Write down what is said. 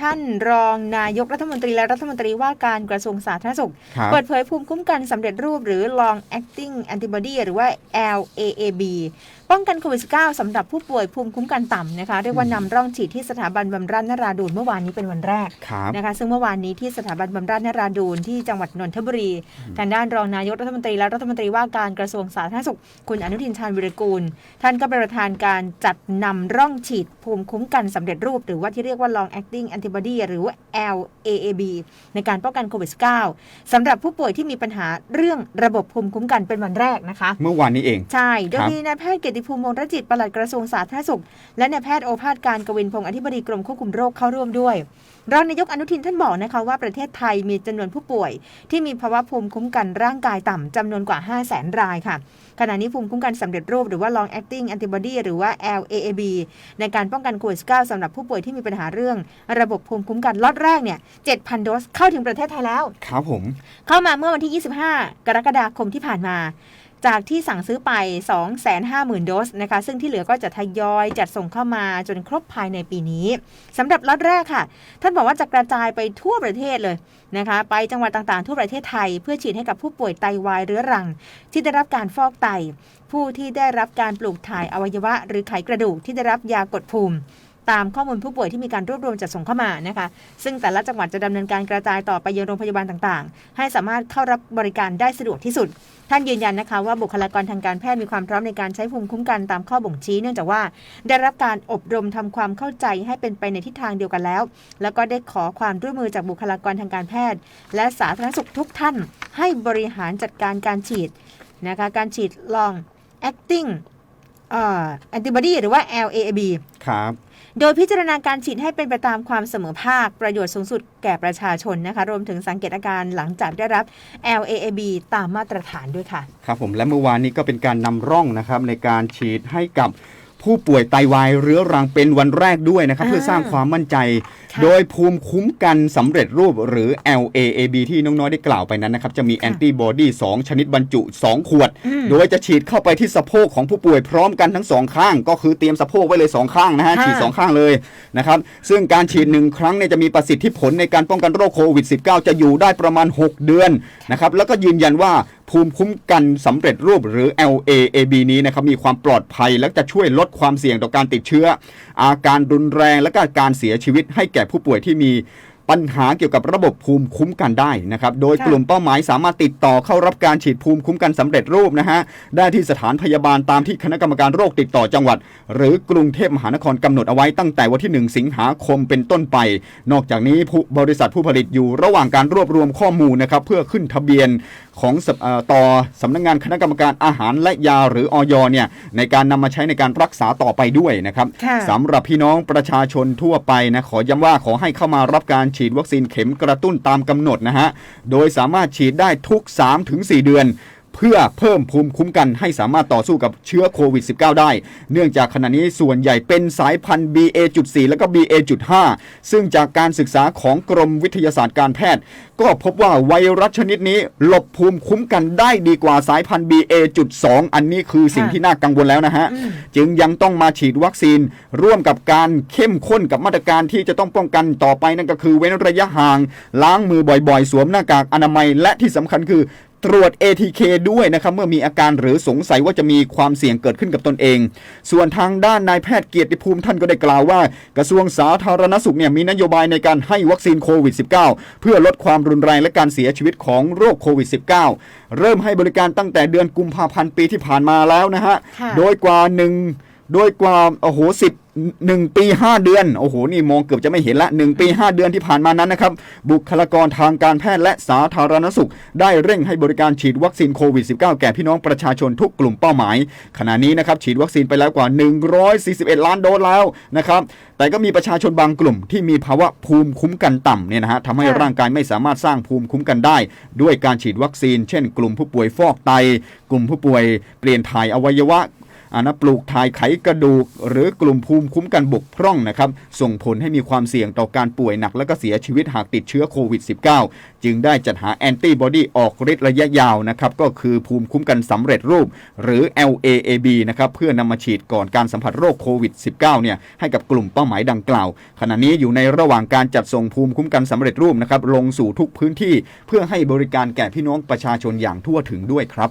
ท่านรองนายกรัฐมนตรีและรัฐมนตรีว่าการกระทรวงสาธารณสุข ครับ เปิดเผยภูมิคุ้มกันสำเร็จรูปหรือ long acting antibody หรือว่า LAAB ป้องกันโควิด -19 สำหรับผู้ป่วยภูมิคุ้มกันต่ำนะคะเรียกว่านำร่องฉีดที่สถาบันบำราศนราดูนเมื่อวานนี้เป็นวันแรกครับ นะคะซึ่งเมื่อวานนี้ที่สถาบันบำราศนราดูนที่จังหวัดนนทบุรีทางด้านรองนายกรัฐมนตรีและรัฐมนตรีว่าการกระทรวงสาธารณสุข คุณอนุทินชาญวิรกูล ท่านก็เป็นประธานการจัดนำร่องฉีดภูมิคุ้มกันสำเร็จรูป หรือว่าที่เรียกว่า long acting antibody หรือว่า LAAB ในการป้องกันโควิด -19 สำหรับผู้ป่วยที่มีปัญหาเรื่องระบบภูมิคุ้มกันเป็นวันแรกนะคะ เมื่อวานนี้เอง ใช่ โดยครับมีนายแพทย์เกียรติภูมิวงศ์รจิตปลัดกระทรวงสาธารณสุข และนายแพทย์โอภาสการกวินพงศ์อธิบดีกรมควบคุมโรคเข้าร่วมด้วยรองนายกอนุทินท่านบอกนะคะว่าประเทศไทยมีจำนวนผู้ป่วย ที่มีภาวะภูมิคุ้มกันร่างกายต่ำจำนวนกว่า 5 0 0 0 0 0รายค่ะ ขณะนี้ภูมิคุ้มกันสำเร็จรูปหรือว่า long acting antibody หรือว่า LAAB ในการป้องกันโควิด -19 สำหรับผู้ป่วยที่มีปัญหาเรื่อง ระบบภูมิคุ้มกันล็อตแรกเนี่ย7,000 โดสเข้าถึงประเทศไทยแล้ว ครับผม เข้ามาเมื่อวันที่ 25 กรกฎาคมที่ผ่านมา จากที่สั่งซื้อไป 250,000 โดสนะคะ ซึ่งที่เหลือก็จะทยอยจัดส่งเข้ามาจนครบภายในปีนี้สำหรับล็อตแรกค่ะ ท่านบอกว่าจะกระจายไปทั่วประเทศเลยนะคะ ไปจังหวัดต่างๆ ทั่วประเทศไทย เพื่อฉีดให้กับผู้ป่วยไตวายเรื้อรัง ที่ได้รับการฟอกไต ผู้ที่ได้รับการปลูกถ่ายอวัยวะ หรือไขกระดูกที่ได้รับยากดภูมิ ตามข้อมูลผู้ป่วยที่มีการรวบรวมจัดส่งเข้ามานะคะ ซึ่งแต่ละจังหวัดจะดำเนินการกระจายต่อไปยังโรงพยาบาลต่างๆ ให้สามารถเข้ารับบริการได้สะดวกที่สุด ท่านยืนยันนะคะว่าบุคลากรทางการแพทย์มีความพร้อมในการใช้ภูมิคุ้มกันตามข้อบ่งชี้ เนื่องจากว่าได้รับการอบรมทำความเข้าใจให้เป็นไปในทิศทางเดียวกันแล้ว แล้วก็ได้ขอความร่วมมือจากบุคลากรทางการแพทย์ และสาธารณสุขทุกท่าน ให้บริหารจัดการการฉีดนะคะการฉีด long acting เอ่อ antibody หรือว่า LAAB ครับ โดยพิจารณาการฉีดให้เป็นไปตามความเสมอภาคประโยชน์สูงสุดแก่ประชาชนนะคะ รวมถึงสังเกตอาการหลังจากได้รับ LAAB ตามมาตรฐานด้วยค่ะ ครับผมและเมื่อวานนี้ก็เป็นการนำร่องนะครับในการฉีดให้กับ ผู้ป่วยไตวายเรื้อรังเป็นวันแรกด้วยนะครับอ่าเพื่อสร้างความมั่นใจค่ะโดยภูมิคุ้มกันสำเร็จรูปหรือ LAAB ที่น้องน้อยได้กล่าวไปนั้นนะครับ จะมีแอนติบอดี2ชนิดบรรจุ 2 ขวดอืมโดยจะฉีดเข้าไปที่สะโพกของผู้ป่วยพร้อมกันทั้งสองข้าง ก็คือเตรียมสะโพกไว้เลยสองข้างนะฮะค่ะฉีดสองข้างเลยนะครับซึ่งการฉีดหนึ่งครั้งเนี่ยจะมีประสิทธิผลในการป้องกันโรคโควิด -19 จะอยู่ได้ประมาณ 6 เดือนนะครับแล้วก็ยืนยันว่า ภูมิคุ้มกันสำเร็จรูปหรือ LAAB นี้นะครับมีความปลอดภัยและจะช่วยลดความเสี่ยงต่อการติดเชื้อ อาการรุนแรงและก็การเสียชีวิตให้แก่ผู้ป่วยที่มีปัญหาเกี่ยวกับระบบภูมิคุ้มกันได้นะครับ โดยกลุ่มเป้าหมายสามารถติดต่อเข้ารับการฉีดภูมิคุ้มกันสำเร็จรูปนะฮะ ได้ที่สถานพยาบาลตามที่คณะกรรมการโรคติดต่อจังหวัด หรือกรุงเทพมหานครกำหนดเอาไว้ตั้งแต่วันที่ 1 สิงหาคมเป็นต้นไป นอกจากนี้ผู้บริษัทผู้ผลิตอยู่ระหว่างการรวบรวมข้อมูลนะครับเพื่อขึ้นทะเบียนของสำเอ่อต่อสำนักงานคณะกรรมการอาหารและยาหรืออยเนี่ยในการนำมาใช้ในการรักษาต่อไปด้วยนะครับค่ะสำหรับพี่น้องประชาชนทั่วไปนะขอย้ำว่าขอให้เข้ามารับการฉีดวัคซีนเข็มกระตุ้นตามกำหนดนะฮะโดยสามารถฉีดได้ทุก 3-4 เดือน เพื่อเพิ่มภูมิคุ้มกันให้สามารถต่อสู้กับเชื้อโควิด -19 ได้ เนื่องจากขณะนี้ส่วนใหญ่เป็นสายพันธุ์ BA.4 แล้วก็ BA.5 ซึ่งจากการศึกษาของกรมวิทยาศาสตร์การแพทย์ ก็พบว่าไวรัสชนิดนี้หลบภูมิคุ้มกันได้ดีกว่าสายพันธุ์ BA.2 อันนี้คือสิ่งค่ะที่น่ากังวลแล้วนะฮะอืมจึงยังต้องมาฉีดวัคซีน ร่วมกับการเข้มข้นกับมาตรการที่จะต้องป้องกันต่อไปนั่นก็คือเว้นระยะห่าง ล้างมือบ่อยๆ สวมหน้ากากอนามัยและที่สำคัญคือ ตรวจ ATK ด้วยนะครับเมื่อมีอาการหรือสงสัยว่าจะมีความเสี่ยงเกิดขึ้นกับตนเอง ส่วนทางด้านนายแพทย์เกียรติภูมิท่านก็ได้กล่าวว่า กระทรวงสาธารณสุขเนี่ยมีนโยบายในการให้วัคซีนโควิด -19 เพื่อลดความรุนแรงและการเสียชีวิตของโรคโควิด -19 เริ่มให้บริการตั้งแต่เดือนกุมภาพันธ์ปีที่ผ่านมาแล้วนะฮะค่ะโดยกว่าหนึ่ง โดยกว่าโอ้โหสิบหนึ่งปีห้าเดือนโอ้โหนี่มองเกือบจะไม่เห็นละหนึ่งปีห้าเดือนที่ผ่านมานั้นนะครับบุคลากรทางการแพทย์และสาธารณสุข ได้เร่งให้บริการฉีดวัคซีนโควิด -19 แก่พี่น้องประชาชนทุกกลุ่มเป้าหมาย ขณะนี้นะครับฉีดวัคซีนไปแล้วกว่า 141 ล้านโดสแล้วนะครับแต่ก็มีประชาชนบางกลุ่มที่มีภาวะภูมิคุ้มกันต่ำเนี่ยนะฮะทำให้ค่ะร่างกายไม่สามารถสร้างภูมิคุ้มกันได้ ด้วยการฉีดวัคซีน เช่น กลุ่มผู้ป่วยฟอกไต กลุ่มผู้ป่วยเปลี่ยนถ่ายอวัยวะอา นะปลูกถ่ายไขกระดูก หรือกลุ่มภูมิคุ้มกันบกพร่องนะครับส่งผลให้มีความเสี่ยงต่อการป่วยหนักและก็เสียชีวิตหากติดเชื้อโควิด -19 จึงได้จัดหาแอนติบอดีออกฤทธิ์ระยะยาวนะครับก็คือภูมิคุ้มกันสำเร็จรูป หรือ LAAB นะครับเพื่อนำมาฉีดก่อนการสัมผัสโรคโควิด -19 เนี่ยให้กับกลุ่มเป้าหมายดังกล่าว ขณะนี้อยู่ในระหว่างการจัดส่งภูมิคุ้มกันสำเร็จรูปนะครับลงสู่ทุกพื้นที่เพื่อให้บริการแก่พี่น้องประชาชนอย่างทั่วถึงด้วยครับ